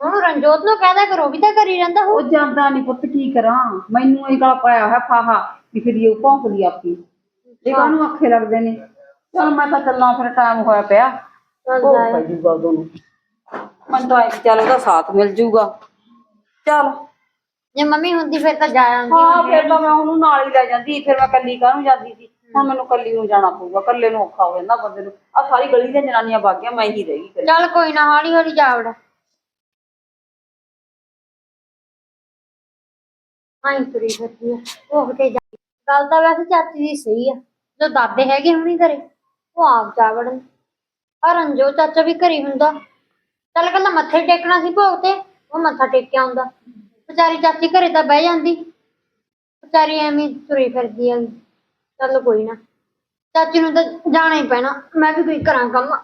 ਉਹਨੂੰ ਰਣਜੋਤ ਨੂੰ ਕਹਿਦਾ ਕਰੋ ਵੀ ਤਾਂ ਘਰੀ ਰਹਿੰਦਾ ਹੋ ਉਹ ਜਾਂਦਾ ਨਹੀਂ ਪੁੱਤ ਕੀ ਕਰਾਂ? ਮੈਨੂੰ ਇਹ ਗਲ ਪਾਇਆ ਹੋਇਆ ਫਾਹਾ। ਫਿਰ ਇਹ ਭੌਂਕਦੀ ਆਪੀ ਇਹ ਕਾਹਨੂੰ ਅੱਖੇ ਲੱਗਦੇ ਨੇ। ਚਲ ਮੈਂ ਤਾਂ ਚੱਲਾਂ ਫਿਰ ਟਾਈਮ ਹੋਇਆ ਪਿਆ। ਚੱਲ ਭੋਗ ਜਾਇਓ। ਪੈ ਜੂਗਾ ਉਦੋਂ ਨੂੰ। ਮਨ ਤਾਂ ਆਇਆ ਚੱਲ ਉਹਦਾ ਸਾਥ ਮਿਲ ਜੂਗਾ। ਚੱਲ। ਜੇ ਮੰਮੀ ਹੁੰਦੀ ਫਿਰ ਤਾਂ ਜਾ ਆਉਂਦੀ ਹਾਂ ਫਿਰ ਤਾਂ ਮੈਂ ਉਹਨੂੰ ਨਾਲ ਹੀ ਲੈ ਜਾਂਦੀ। ਫਿਰ ਮੈਂ ਕੱਲੀ ਕਾਹਨੂੰ ਜਾਂਦੀ ਸੀ? ਹੁਣ ਮੈਨੂੰ ਕੱਲੀ ਨੂੰ ਜਾਣਾ ਪਊਗਾ। ਕੱਲੇ ਨੂੰ ਔਖਾ ਹੋ ਜਾਂਦਾ ਬੰਦੇ ਨੂੰ। ਆ ਸਾਰੀ ਗਲੀ ਦੀਆਂ ਜਨਾਨੀਆਂ ਬਾਗੀਆਂ ਮੈਂ ਹੀ ਰਹੀ ਚੱਲ ਕੋਈ ਨਾ ਹੌਲੀ ਹੌਲੀ ਜਾ ਵੜ। ਆਈ ਤੁਰੀ ਫਿਰਦੀ ਆ। ਭੋਗ ਤੇ ਜਾ। ਗੱਲ ਤਾਂ ਵੈਸੇ ਚਾਚੀ ਦੀ ਸਹੀ ਆ। ਜੋ ਦਾਦੇ ਹੈਗੇ ਹੁਣੀ ਘਰੇ, ਉਹ ਆਪ ਜਾ ਵੜਨ। ਆ ਰੰਜੋ ਚਾਚਾ ਵੀ ਘਰੇ ਹੁੰਦਾ। ਚੱਲ ਕੱਲਾ ਮੱਥੇ ਟੇਕਣਾ ਸੀ ਭੋਗ ਤੇ, ਉਹ ਮੱਥਾ ਟੇਕ ਕੇ ਆਉਂਦਾ। ਵਿਚਾਰੀ ਚਾਚੀ ਘਰੇ ਤਾਂ ਬਹਿ ਜਾਂਦੀ। ਵਿਚਾਰੀ ਐਵੇਂ ਹੀ ਤੁਰੀ ਫਿਰਦੀ ਆ। ਚੱਲ ਕੋਈ ਨਾ, ਚਾਚੀ ਨੂੰ ਤਾਂ ਜਾਣਾ ਹੀ ਪੈਣਾ। ਮੈਂ ਵੀ ਕੋਈ ਕਰਾਂ ਕੰਮ।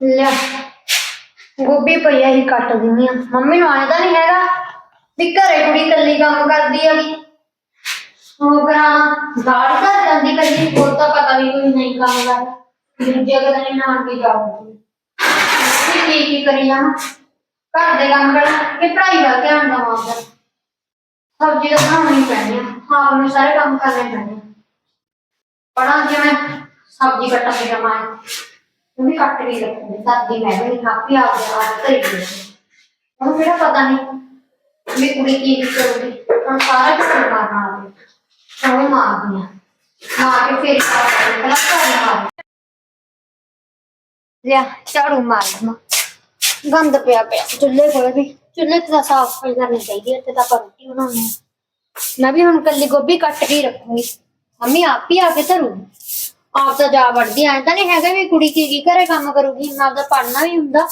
ਲੈ, ਗੋਭੀ ਪਈਆ ਹੀ ਕੱਟ ਦਿੰਨੀ ਆ। ਮੰਮੀ ਨੂੰ ਆਇਆ ਤਾਂ ਨਹੀਂ ਹੈਗਾ। ਵੀ ਘਰੇ ਕੁੜੀ ਇਕੱਲੀ ਕੰਮ ਕਰਦੀ ਹੈਗੀ। ਉਹ ਕਰਾਂ ਦਾੜ ਕਰ ਜਾਂਦੀ ਕਦੀ ਹੋਰ ਤਾਂ ਪਤਾ ਵੀ ਕੋਈ ਨਹੀਂ ਕੰਮ ਕਰਦਾ ਦੂਜੇ ਕਦੇ ਨਹੀਂ ਨਾ ਕੇ ਜਾਊਗੀ। ਕੀ ਕੀ ਕਰੀ ਜਾਵਾਂ। ਘਰ ਦੇ ਕੰਮ ਕਰਨਾ ਕਿ ਪੜ੍ਹਾਈ ਵੱਲ ਧਿਆਨ ਦੇਵਾਂ ਆਪਦਾ। ਸਬਜ਼ੀ ਤਾਂ ਬਣਾਉਣੀ ਪੈਣੀ ਆ। ਹਾਂ ਮੈਨੂੰ ਸਾਰੇ ਕੰਮ ਕਰਨੇ ਪੈਣੇ ਪੜਾਂ ਜਿਵੇਂ ਸਬਜ਼ੀ ਕੱਟਣ ਦੀ ਜਮਾ ਉਹ ਵੀ ਕੱਟ ਕੇ ਰੱਖੂਗੀ ਸਬਜ਼ੀ ਮੈਂ ਵੀ ਕਾਫੀ ਆ ਗਿਆ ਅੱਜ ਧਰੀ ਗਈ ਉਹਨੂੰ ਕਿਹੜਾ ਪਤਾ ਨਹੀਂ। ਵੀ ਕੁੜੀ ਕੀ ਕੀ ਕਰੂਗੀ ਸਾਰਾ ਕੁਝ ਮਾਰਨਾ ਆ ਗਿਆ ਮਾਰਦੀ ਆ ਮਾਰ ਕੇ ਫੇਰ ਪਹਿਲਾਂ ਘਰ ਮਾਰ ਲਿਆ, ਝਾੜੂ ਮਾਰ ਲਵਾਂ ਗੰਦ ਪਿਆ ਪਿਆ। ਚੁੱਲ੍ਹੇ ਕੋਲ ਵੀ। ਚੁੱਲ੍ਹੇ ਤੇ ਤਾਂ ਸਾਫ਼ ਸਫ਼ਾਈ ਕਰਨੀ ਚਾਹੀਦੀ ਹੈ। ਤੇ ਤਾਂ ਆਪਾਂ ਰੋਟੀ ਬਣਾਉਣੀ ਹੈ। ਮੈਂ ਵੀ ਹੁਣ ਕੱਲੀ ਗੋਭੀ ਕੱਟ ਕੇ ਹੀ ਰੱਖੂੰਗੀ। ਮੰਮੀ ਆਪ ਹੀ ਆ ਕੇ ਧਰੂਗੀ। ਆਪ ਤਾਂ ਜਾ ਵੜਦੀ ਐਂ ਤਾਂ ਨਹੀਂ ਹੈਗਾ ਵੀ ਕੁੜੀ ਕੀ ਕੀ ਘਰੇ ਕੰਮ ਕਰੂਗੀ। ਮੈਂ ਆਪਦਾ ਪੜਨਾ ਵੀ ਹੁੰਦਾ।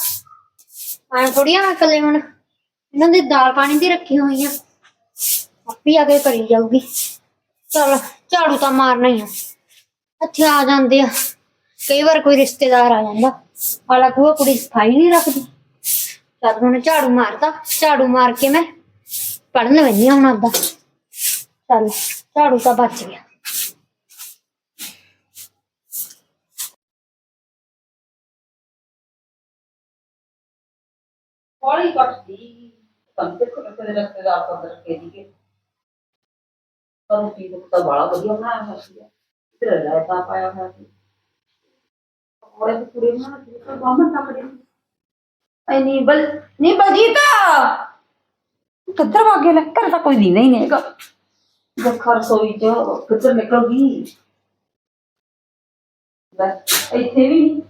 ਐਂ ਥੋੜੀ ਆ ਮੈਂ ਇਕੱਲੇ ਹੁਣ। ਇਹਨਾਂ ਦੇ ਦਾਲ ਪਾਣੀ ਦੀ ਰੱਖੀ ਹੋਈ ਆ। ਆਪੀ ਆ ਕੇ ਕਰੀ ਜਾਊਗੀ। ਚਲ, ਝਾੜੂ ਤਾਂ ਮਾਰਨਾ ਹੀ ਆ। ਇੱਥੇ ਆ ਜਾਂਦੇ ਆ। ਕਈ ਵਾਰ ਕੋਈ ਰਿਸ਼ਤੇਦਾਰ ਆ ਜਾਂਦਾ। ਹਾਲਾਂਕਿ ਉਹ ਕੁੜੀ ਸਫ਼ਾਈ ਨਹੀਂ ਰੱਖਦੀ। ਜਦ ਹੁਣ ਝਾੜੂ ਮਾਰਦਾ ਝਾੜੂ ਮਾਰ ਕੇ ਮੈਂ ਪੜਨ ਲੱਗੀ ਹੁਣ ਆਪਦਾ। ਚੱਲ, ਝਾੜੂ ਤਾਂ ਬਚ ਗਿਆ। ਹੌਲੀ ਕੱਟਦੀ। ਤੁਹਾਨੂੰ ਦੇਖੋ ਕਿਸੇ ਦੇ ਰਿਸ਼ਤੇਦਾਰ ਤੋਂ ਅੰਦਰ ਕੇ ਦੀਏ ਪਰ ਕੀ ਤਾਂ ਬੜਾ ਵਧੀਆ ਬਣਾਇਆ ਹੋਇਆ ਸੀ। ਇਧਰ ਲਾਇਤਾ ਪਾਇਆ ਹੋਇਆ ਸੀ। ਔਰੇ ਤੇ ਕੁੜੀ ਬਣਾ ਕੇ ਤਾਂ ਬਾਹਮਣ ਤੱਕ ਦੇ ਐ ਨਹੀਂ ਬਲ ਨਹੀਂ ਬਲਜੀਤਾ ਕਿੱਧਰ ਵਾਗੇ ਲੈ ਘਰ ਤਾਂ ਕੋਈ ਦੀਨਾ ਹੀ ਨਹੀਂ ਹੈਗਾ। ਜੱਖਰ ਸੋਈ ਚ ਕਿੱਧਰ ਨਿਕਲ ਗਈ ਬਸ ਇੱਥੇ ਵੀ ਨਹੀਂ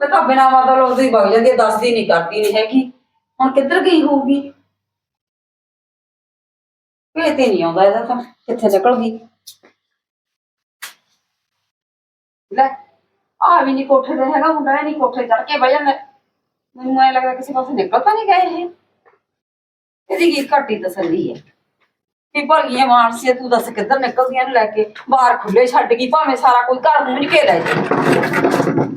ਮੈਂ ਤਾਂ ਬਿਨਾਂ ਮਤਲਬ ਉਹਦੀ ਵਗ ਜਾਂਦੀ ਹੈ, ਦੱਸਦੀ ਨਹੀਂ ਕਰਦੀ ਨਹੀਂ ਹੈਗੀ। ਹੁਣ ਕਿੱਧਰ ਗਈ ਹੋਊਗੀ? ਇਹ ਨਹੀਂ ਆਉਂਦਾ ਇਹਦਾ ਤਾਂ, ਕਿੱਥੇ ਨਿਕਲ ਗਈ? ਲੈ ਆ ਵੀ ਨਹੀਂ ਕੋਠੇ ਤੇ ਹੈਗਾ, ਮੁੰਡਾ ਇਹ ਨਹੀਂ ਕੋਠੇ ਚੜ ਕੇ ਬਹਿ ਜਾਂਦਾ। ਮੈਨੂੰ ਐ ਲੱਗਦਾ ਕਿਸੇ ਪਾਸੇ ਨਿਕਲ ਤਾਂ ਨਹੀਂ ਗਏ ਇਹ। ਇਹਦੀ ਕੀ ਘੱਟੀ ਤਸੱਲੀ ਹੈ? ਕਿ ਭਲੀਆਂ ਮਾਰਸੀਆਂ ਤੂੰ ਦੱਸ ਕਿੱਧਰ ਨਿਕਲਦੀਆਂ ਨੂੰ ਲੈ ਕੇ? ਬਾਹਰ ਖੁੱਲੇ ਛੱਡ ਗਈ, ਭਾਵੇਂ ਸਾਰਾ ਕੋਈ ਘਰ ਮੂੰਝ ਕੇ ਲੈ ਜਾਏ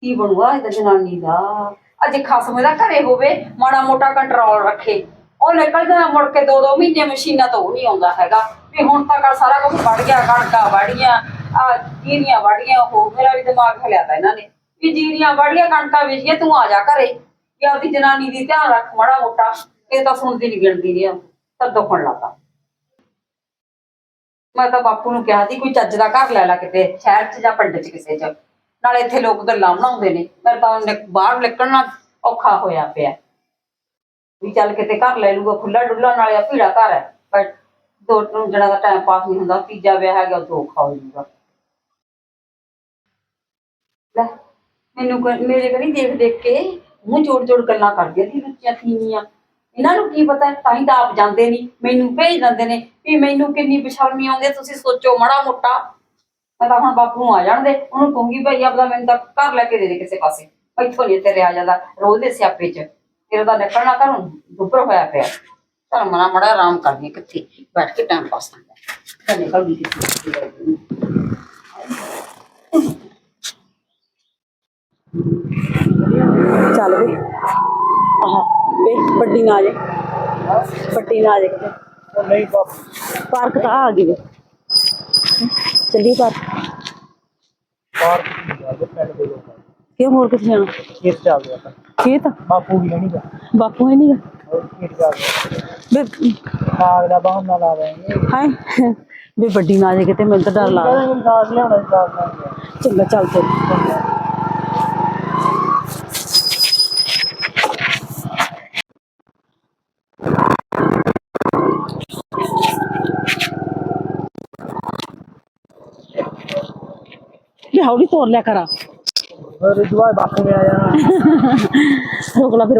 ਕੀ ਬਣੂਗਾ ਇਹਦਾ ਜਨਾਨੀ ਦਾ? ਅਜੇ ਖਸਮ ਇਹਦਾ ਘਰੇ ਹੋਵੇ, ਮਾੜਾ ਮੋਟਾ ਕੰਟਰੋਲ ਰੱਖੇ। ਉਹ ਨਿਕਲ ਜਾਣਾ ਮੁੜ ਕੇ ਦੋ ਦੋ ਮਹੀਨੇ ਮਸ਼ੀਨਾਂ ਤੋਂ ਉਹ ਨਹੀਂ ਆਉਂਦਾ ਹੈਗਾ। ਵੀ ਹੁਣ ਤਾਂ ਆਹ ਸਾਰਾ ਕੁਝ ਵੜ ਗਿਆ, ਕਣਕਾਂ ਵੜੀਆਂ ਆ ਜੀਰੀਆਂ ਵੜੀਆਂ ਉਹ ਮੇਰਾ ਵੀ ਦਿਮਾਗ ਹਲਿਆ ਤਾ ਇਹਨਾਂ ਨੇ। ਵੀ ਜੀਰੀਆਂ ਵੜੀਆਂ ਕਣਕਾਂ ਵੇਚੀਆਂ ਤੂੰ ਆ ਜਾ ਘਰੇ। ਵੀ ਆਪਦੀ ਜਨਾਨੀ ਦੀ ਧਿਆਨ ਰੱਖ ਮਾੜਾ ਮੋਟਾ, ਇਹ ਤਾਂ ਸੁਣਦੀ ਨਹੀਂ ਗਿਣਦੀ ਨਹੀਂ ਤਾਂ ਦੁਖਣ ਲੱਗਾ। ਮੈਂ ਤਾਂ ਬਾਪੂ ਨੂੰ ਕਿਹਾ ਸੀ, ਕੋਈ ਚੱਜ ਦਾ ਘਰ ਲੈ ਲੈ ਕਿਤੇ, ਸ਼ਹਿਰ 'ਚ ਜਾਂ ਪਿੰਡ 'ਚ ਕਿਸੇ 'ਚ। ਨਾਲੇ ਇੱਥੇ ਲੋਕ ਗੱਲਾਂ ਬਣਾਉਂਦੇ ਨੇ ਮੈਂ ਤਾਂ ਨਿਕ- ਬਾਹਰ ਨਿਕਲਣਾ ਔਖਾ ਹੋਇਆ ਪਿਆ। ਵੀ ਚੱਲ ਕਿਤੇ ਘਰ ਲੈ ਲੂਗਾ ਖੁੱਲਾ ਡੁੱਲਾ ਨਾਲੇ ਆ, ਭੀੜਾ ਘਰ ਹੈ। ਪਰ ਦੋ ਤਿੰਨ ਜਣਾ ਦਾ ਟਾਈਮ ਪਾਸ ਨਹੀਂ ਹੁੰਦਾ, ਤੀਜਾ ਵਿਆਹ ਹੈਗਾ, ਉਹ ਔਖਾ ਹੋ ਜਾਊਗਾ। ਲੈ, ਮੈਨੂੰ ਕ- ਮੇਰੇ ਕਰੀ ਦੇਖ ਦੇਖ ਕੇ ਮੂੰਹ ਜੋੜ ਜੋੜ ਗੱਲਾਂ ਕਰਦੀਆਂ ਸੀ ਬੱਚੀਆਂ, ਤੀਵੀਆਂ। ਇਹਨਾਂ ਨੂੰ ਕੀ ਪਤਾ ਤਾਂ ਹੀ ਤਾਂ ਆਪ ਜਾਂਦੇ ਨਹੀਂ ਮੈਨੂੰ ਭੇਜ ਦਿੰਦੇ ਨੇ ਵੀ ਮੈਨੂੰ ਕਿੰਨੀ ਬੇਸ਼ਰਮੀ ਆਉਂਦੀ ਹੈ, ਤੁਸੀਂ ਸੋਚੋ ਮਾੜਾ ਮੋਟਾ। ਮੈਂ ਤਾਂ ਹੁਣ ਬਾਪੂ ਨੂੰ ਆ ਜਾਣ ਦੇ ਉਹਨੂੰ ਕਹੂੰਗੀ ਭਾਈ ਆਪਦਾ ਮੈਨੂੰ ਤਾਂ ਘਰ ਲੈ ਕੇ ਦੇ ਦੇ ਕਿਸੇ ਪਾਸੇ ਇੱਥੋਂ ਨਹੀਂ ਤੇ ਰਿਆ ਜਾਂਦਾ ਰੋਜ਼ ਦੇ ਸਿਆਪੇ 'ਚ। ਤੇਰਾ ਤਾਂ ਨਿਕਲਣਾ ਘਰੋਂ ਦੁੱਪਰ ਹੋਇਆ ਪਿਆ। ਚਲ ਮਨਾ ਮੜਾ ਆਰਾਮ ਕਰਨੀ ਕਿੱਥੇ ਬੈਠ ਕੇ ਟਾਈਮ ਪਾਸ ਕਰਨਾ ਤਾਂ ਨਿਕਲ ਗਈ ਕਿੱਥੇ ਚੱਲ ਵੇ। ਆਹ। ਵੇ ਵੱਡੀ ਨਾ ਆ ਜੇ ਵੱਡੀ ਨਾ ਆ ਜੇ ਕਿਤੇ ਨਹੀਂ ਪਾਰਕ ਤਾਂ ਆ ਗਈ ਚੱਲੀ ਪਾਰਕ। ਪਾਰਕ ਦੀ ਪਿੰਡ ਦੇ ਲੋਕਾਂ ਕਿਉਂ ਹੋਰ ਕਿੱਥੇ ਜਾਣਾ? ਖੇਤ ਚੱਲਦੇ ਆਪਾਂ। ਖੇਤ? ਬਾਪੂ ਵੀ ਨਹੀਂ ਗਾ ਬਾਪੂ ਹੈ ਨਹੀਂਗਾ ਹੋਰ ਖੇਤ ਚੱਲਦੇ ਵੇ ਸਾਗ ਦਾ ਬਹਾਨਾ ਲਾ ਦੇਂਗੇ ਹਾਏ ਵੇ ਵੱਡੀ ਨਾ ਜੇ ਕਿਤੇ ਮੈਨੂੰ ਤਾਂ ਡਰ ਲੱਗਦਾ। ਸਾਗ ਲਿਆਉਣਾ ਸਾਗ ਗਿਆ। ਚੰਗਾ ਚੱਲ ਤੇ ਵੇ ਹੌਲੀ ਤੋਰ ਲਿਆ ਕਰਾ ਫਿਰ ਦੁਆ ਬਾਪੂ ਨੇ ਆ ਜਾਣਾ ਰੋਕ ਲਾ ਫਿਰ ਰੋਕ ਲਾ ਰੋਕ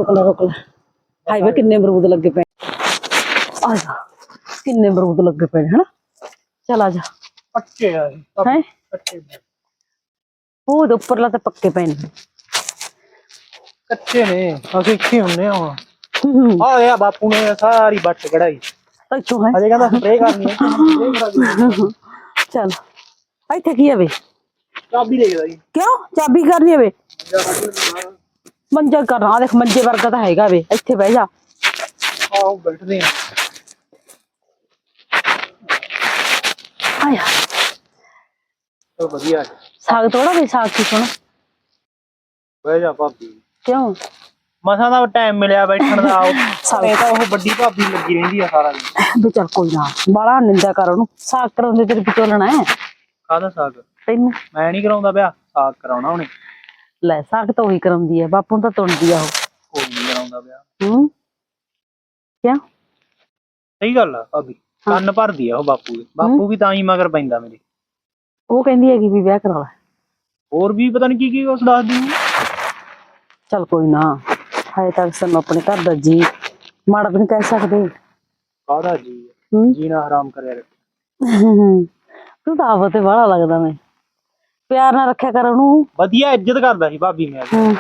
ਲਾ ਹਾਏ ਵੇ ਕਿੰਨੇ ਅਮਰੂਦ ਲੱਗੇ ਪਏ ਆ ਜਾ ਕਿੰਨੇ ਅਮਰੂਦ ਲੱਗੇ ਪਏ ਨੇ ਹਨਾ ਚਲ ਆ ਜਾ ਪੱਕੇ ਆ ਇਹ, ਤਾਂ ਹੈ ਕੱਚੇ ਨੇ। ਉਹ ਉਹਦੇ ਉੱਪਰਲਾ ਤਾਂ ਪੱਕੇ ਪਏ ਨੇ ਕੱਚੇ ਨੇ ਅਸੀਂ ਇੱਥੇ ਹੁੰਨੇ ਆ ਹੁਣ ਹੂੰ ਆ ਗਿਆ ਬਾਪੂ ਨੇ ਸਾਰੀ ਬੱਟ ਕਢਾਈ ਅੱਛਾ ਹੈ ਅਜੇ ਕਹਿੰਦਾ ਸਪਰੇਅ ਕਰਨੀ ਹੈ ਸਪਰੇਅ ਕਰਾ ਦਿਓ। ਚਲ ਇੱਥੇ ਕੀ ਹੈ ਵੇ ਚਾਬੀ ਲੈ ਗਿਆ ਜੀ। ਕਿਉਂ? ਚਾਬੀ ਕਰਨੀ ਹੈ। ਵੇ ਮੰਜਾ ਕਰਨਾ ਆ ਦੇਖ ਮੰਜੇ ਵਰਗਾ ਤਾਂ ਹੈਗਾ ਵੇ ਇੱਥੇ ਬਹਿ ਜਾ। ਆਓ ਬੈਠਦੇ ਆ। ਆਇਆ ਚਲੋ ਵਧੀਆ ਜੀ। ਸਾਗ ਤੋੜਾ ਵੇ ਸਾਗ ਕੀ ਸੋਣਾ? ਬਹਿ ਜਾ ਭਾਬੀ। ਕਿਉਂ? ਮਸਾਂ ਦਾ ਟਾਈਮ ਮਿਲਿਆ ਬੈਠਣ ਦਾ ਉਹ ਇਹ ਤਾਂ ਉਹ ਵੱਡੀ ਭਾਬੀ ਲੱਗੀ ਰਹਿੰਦੀ ਆ ਸਾਰਾ ਦਿਨ। ਵੀ ਚੱਲ ਕੋਈ ਨਾ ਬਾਲਾ ਨਿੰਦਾ ਕਰ ਉਹਨੂੰ। ਸਾਗ ਕਰਾਉਣ ਦੇ ਤੇਰੇ ਵਿਚੋਲਣਾ ਹੈ। ਕਾਹਦਾ ਸਾਗ? ਤੈਨੂੰ? ਮੈਂ ਨਹੀਂ ਕਰਾਉਂਦਾ ਵਿਆਹ ਸਾਗ ਕਰਾਉਣਾ ਉਹਨੇ। ਲੈ ਸਾਗ ਤਾਂ ਉਹੀ ਕਰਾਉਂਦੀ ਹੈ ਬਾਪੂ ਨੂੰ ਤਾਂ ਤੁੰਦੀ ਆ ਉਹ। ਕੋਈ ਨਹੀਂ ਕਰਾਉਂਦਾ ਵਿਆਹ ਹੂੰ? ਕਿਆ? ਸਹੀ ਗੱਲ ਆ ਭਾਬੀ। ਕੰਨ ਭਰਦੀ ਆ ਉਹ ਬਾਪੂ ਦੇ। ਬਾਪੂ ਵੀ ਤਾਂ ਹੀ ਮਗਰ ਪੈਂਦਾ ਮੇਰੇ। ਉਹ ਕਹਿੰਦੀ ਹੈਗੀ ਵੀ ਵਿਆਹ ਕਰਾ ਲੈ। ਹੋਰ ਵੀ ਪਤਾ ਨਹੀਂ ਕੀ ਕੀ ਉਸ ਦੱਸਦੀ ਆ। ਚੱਲ ਕੋਈ ਨਾ ਹਾਏ ਤੱਕ ਸਾਨੂੰ ਆਪਣੇ ਘਰ ਦਾ ਜੀ ਮਾੜਾ ਵੀ ਨਹੀਂ ਕਹਿ ਸਕਦੇ। ਕਾਹਦਾ ਜੀ? ਹੂੰ? ਜੀਣਾ ਹਰਾਮ ਕਰਿਆ ਰੱਖ ਤੂੰ ਤਾਂ ਆਪ ਤੇ ਬਾਹਲਾ ਲੱਗਦਾ ਮੈਂ। ਪਿਆਰ ਨਾਲ ਰੱਖਿਆ ਕਰ ਉਹਨੂੰ। ਵਧੀਆ ਇੱਜ਼ਤ ਕਰਦਾ ਸੀ ਭਾਬੀ ਮੈਂ। ਹੂੰ।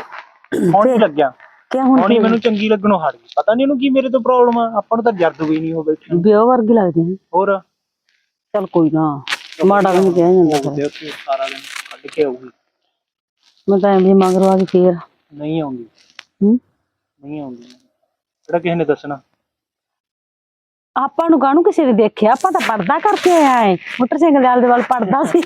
ਹੁਣ ਨਹੀਂ ਲੱਗਿਆ। ਕਿਆ ਹੁਣ ਹੁਣ ਮੈਨੂੰ ਚੰਗੀ ਲੱਗਣੋਂ ਹਟ ਗਈ। ਪਤਾ ਨਹੀਂ ਇਹਨੂੰ ਕੀ ਮੇਰੇ ਤੋਂ ਪ੍ਰੋਬਲਮ ਆ। ਆਪਾਂ ਨੂੰ ਤਾਂ ਜਰਦ ਵੀ ਨਹੀਂ ਹੋ ਬੈਠੇ। ਵਿਆਹ ਵਰਗੀ ਲੱਗਦੀ ਹੈ ਹੋਰ? ਚੱਲ ਕੋਈ ਨਾ। ਮਾੜਾ ਨਹੀਂ ਕਿਹਾ ਜਾਂਦਾ ਫਿਰ। ਉਹਦੇ ਉੱਤੇ ਸਾਰਾ ਦਿਨ ਕੱਢ ਕੇ ਆਊਗੀ। ਮੈਂ ਤਾਂ ਐਵੇਂ ਮਗਰੋਂ ਆ ਕੇ ਫੇਰ। ਨਹੀਂ ਆਉਂਦੀ। ਹੂੰ? ਨਹੀਂ ਆਉਂਦੀ। ਕਿਹੜਾ ਕਿਸੇ ਨੇ ਦੱਸਣਾ? ਆਪਾਂ ਨੂੰ ਕਾਹਨੂੰ ਕਿਸੇ ਨੇ ਦੇਖਿਆ? ਆਪਾਂ ਤਾਂ ਪਰਦਾ ਕਰਕੇ ਆਇਆ ਹੈ ਮੋਟਰਸਾਈਕਲ ਦੇ ਆਲੇ ਦੁਆਲੇ ਪੜਦਾ ਸੀ।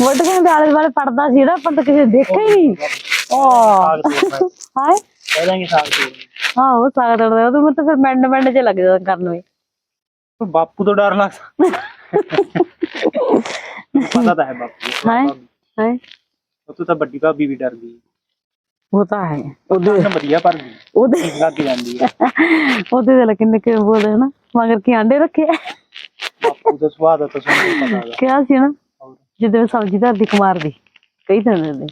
ਮੋਟਰਸਾਈਕਲ ਦੇ ਆਲੇ ਦੁਆਲੇ ਪੜਦਾ ਸੀ ਨਾ ਆਪਾਂ ਤਾਂ ਕਿਸੇ ਨੇ ਦੇਖਿਆ ਹੀ ਨਹੀਂ। ਤੋੜਨਾ ਹਾਏ ਕਹਿ ਦਾਂਗੇ ਸਾਗ ਤੋੜਨਾ ਹਾਂ। ਉਹ ਸਾਗ ਤੜਦਾ ਉਹ ਤਾਂ ਫਿਰ ਮਿੰਟ ਮਿੰਟ ਚ ਲੱਗ ਜਾਂਦਾ ਕਰਨ ਪਰ ਬਾਪੂ ਤੋਂ ਡਰ ਲੱਗਦਾ। (laughs) ਪਤਾ ਤਾਂ ਹੈ ਬਾਪੂ ਦਾ। ਹਾਏ ਹਾਏ ਉਹ ਤੋਂ ਤਾਂ ਵੱਡੀ ਭਾਬੀ ਵੀ ਡਰਦੀ। ਉਹ ਤਾਂ ਹੈ। ਉਹਦੇ ਵਧੀਆ ਪਰ ਉਹਦੇ ਲੱਗ ਜਾਂਦੀ ਹੈ ਉਹਦੇ ਦੇ ਕਿੰਨੇ ਕਿ ਬੋਲਦੇ ਹਨਾ ਮਗਰ ਕੀ ਆਂਡੇ ਰੱਖੇ? ਬਾਪੂ ਦਾ ਸੁਭਾਅ ਦਾ ਤਾਂ ਸਾਨੂੰ ਪਤਾ ਕਿਹਾ ਸੀ ਨਾ। ਜਦੋਂ ਸਬਜ਼ੀ ਧਰਦੀ ਕੁਮਾਰ ਦੀ ਕਈ ਦਿੰਦੇ ਨੇ।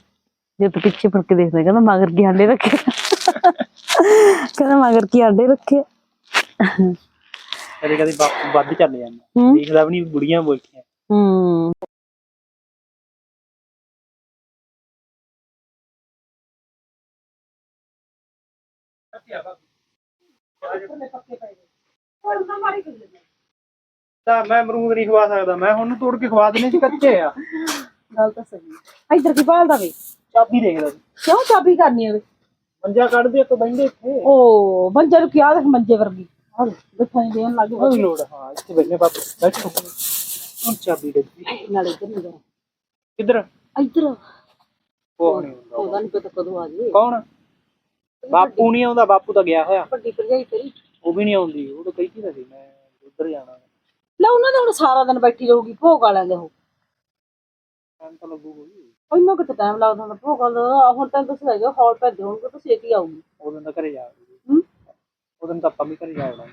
ਜੇ ਤੂੰ ਪਿੱਛੇ ਫੜ ਕੇ ਦੇਖਦਾ ਕਹਿੰਦਾ ਮਗਰ ਕੀ ਆਂਡੇ ਰੱਖੇ ਕਹਿੰਦਾ ਮਗਰ ਕੀ ਆਂਡੇ ਰੱਖੇ ਕਦੇ ਕਦੇ ਬਾਪੂ ਵੱਧ ਚੱਲ ਜਾਂਦਾ। ਦੇਖਦਾ ਵੀ ਨਹੀਂ ਬੁੜੀਆਂ ਬੋਲਦੀਆਂ। ਹੂੰ। ਤਾਂ ਮੈਂ ਅਮਰੂਦ ਨਹੀਂ ਖਵਾ ਸਕਦਾ। ਮੈਂ ਹੁਣ ਨੂੰ ਤੋੜ ਕੇ ਖਵਾ ਦੇਣੇ ਸੀ ਕੱਚੇ ਆ। ਗੱਲ ਤਾਂ ਸਹੀ ਇੱਧਰ ਕੀ ਭਾਲਦਾ ਵੇ? ਚਾਬੀ ਦੇਖਦਾ ਸੀ ਕਿਉਂ ਚਾਬੀ ਕਰਨੀ ਹੈ ਮੰਜਾ ਕੱਢ ਦੇ ਇੱਕ ਬੈਂਦੇ ਇੱਥੇ। ਉਹ ਮੰਜੇ ਨੂੰ ਕਿਹਾ ਦੇਖ ਮੰਜੇ ਵਰਗੀ। ਹਾਂ ਬਿਠਾਈ ਦੇਣ ਲੱਗ ਕੋਈ ਲੋੜ ਆ, ਹਾਂ ਇੱਥੇ ਬੈਠੇ ਬਾਪੂ ਬੈਠੋ। ਹੁਣ ਚਾਬੀ ਦੇ ਨਾਲੇ ਇੱਧਰ ਨਹੀਂ ਜਾਣਾ ਕਿੱਧਰ? ਇੱਧਰ। ਉਹ ਨਹੀਂ ਹੁੰਦਾ ਉਹਦਾ ਨਹੀਂ ਪਤਾ ਕਦੋਂ ਆ ਜੇ ਕੌਣ? ਬਾਪੂ ਨਹੀਂ ਆਉਂਦਾ ਬਾਪੂ ਤਾਂ ਗਿਆ ਹੋਇਆ। ਵੱਡੀ ਭਰਜਾਈ ਤੇਰੀ। ਉਹ ਵੀ ਨਹੀਂ ਆਉਂਦੀ ਉਹ ਤਾਂ ਕਹਿੰਦੀ ਤਾਂ ਸੀ ਮੈਂ ਉੱਧਰ ਜਾਣਾ। ਲੈ ਉਹਨਾਂ ਦੇ ਹੁਣ ਸਾਰਾ ਦਿਨ ਬੈਠੀ ਰਹੂਗੀ ਭੋਗ ਵਾਲਿਆਂ ਦੇ ਉਹ। ਟਾਈਮ ਤਾਂ ਲੱਗੂਗਾ ਜੀ ਇੰਨਾ ਕਿਤੇ ਟਾਈਮ ਲੱਗਦਾ ਹੁੰਦਾ ਭੋਗ ਵਾਲਾ? ਹੁਣ ਤਾਂ ਤੁਸੀਂ ਹੈਗੇ ਹਾਲ ਭੇਜਦੇ ਹੋਣਗੇ ਤੁਸੀਂ ਛੇਤੀ ਆਊਗੀ ਉਹ ਦਿਨ ਤਾਂ ਘਰੇ ਜਾ ਹੂੰ? ਉਹ ਦਿਨ ਤਾਂ ਆਪਾਂ ਵੀ ਘਰੇ ਜਾ ਵੜਾਂਗੇ